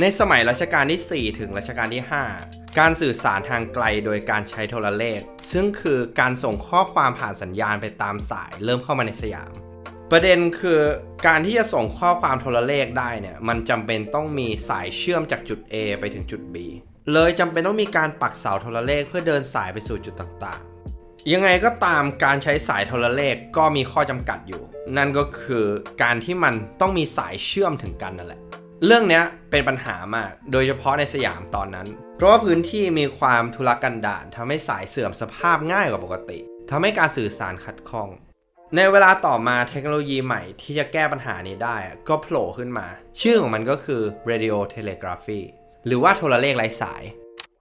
ในสมัยรัชกาลที่ 4 ถึงรัชกาลที่ 5 การสื่อสารทางไกลโดยการใช้โทรเลข ซึ่งคือการส่งข้อความผ่านสัญญาณไปตามสายเริ่มเข้ามาในสยาม ประเด็นคือการที่จะส่งข้อความโทรเลขได้เนี่ยมันจำเป็นต้องมีสายเชื่อมจากจุด A ไปถึงจุด B เลยจำเป็นต้องมีการปักเสาโทรเลขเพื่อเดินสายไปสู่จุดต่างๆ ยังไงก็ตามการใช้สายโทรเลขก็มีข้อจำกัดอยู่ นั่นก็คือการที่มันต้องมีสายเชื่อมถึงกันนั่นแหละ เรื่องนี้เป็นปัญหามาก โดยเฉพาะในสยามตอนนั้น เพราะว่าพื้นที่มีความทุรกันดารทำให้สายเสื่อมสภาพง่ายกว่าปกติทำให้การสื่อสารขัดข้อง ในเวลาต่อมาเทคโนโลยีใหม่ที่จะแก้ปัญหานี้ได้ก็โผล่ขึ้นมา ชื่อของมันก็คือ radio telegraphy หรือว่าโทรเลขไร้สาย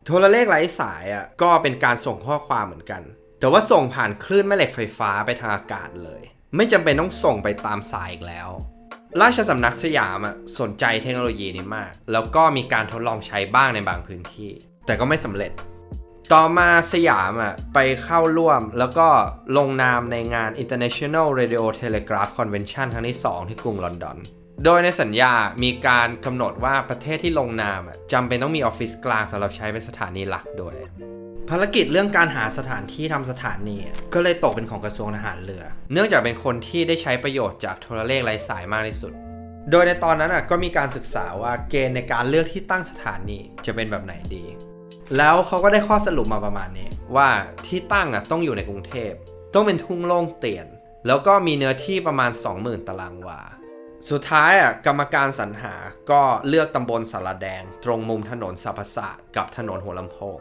โทรเลขไร้สายอะก็เป็นการส่งข้อความเหมือนกัน แต่ว่าส่งผ่านคลื่นแม่เหล็กไฟฟ้าไปทางอากาศเลย ไม่จำเป็นต้องส่งไปตามสายอีกแล้ว ราชสำนักสยามอะสนใจเทคโนโลยีนี้มาก แล้วก็มีการทดลองใช้บ้างในบางพื้นที่ แต่ก็ไม่สำเร็จ ต่อมาสยามอะไปเข้าร่วมแล้วก็ลงนามในงาน International Radio Telegraph Convention ครั้งที่ 2 ที่กรุงลอนดอน โดยในสัญญามีการกำหนดว่าประเทศที่ลงนามจำเป็นต้องมีออฟฟิศกลางสำหรับใช้เป็นสถานีหลักด้วย ภารกิจเรื่องการหาสถานที่ทำสถานี ก็เลยตกเป็นของกระทรวงทหารเรือ เนื่องจากเป็นคนที่ได้ใช้ประโยชน์จากโทรเลขไร้สายมากที่สุด โดยในตอนนั้นก็มีการศึกษาว่าเกณฑ์ในการเลือกที่ตั้งสถานีจะเป็นแบบไหนดี แล้วเขาก็ได้ข้อสรุปมาประมาณนี้ ว่าที่ตั้งต้องอยู่ในกรุงเทพ ต้องเป็นทุ่งโล่งเตียน แล้วก็มีเนื้อที่ประมาณ 20,000 ตารางวา สุดท้ายอะกรรมการสรรหาก็เลือกตำบลสารแดง ตรงมุมถนนสรรพศาสตร์กับถนนหัวลำโพง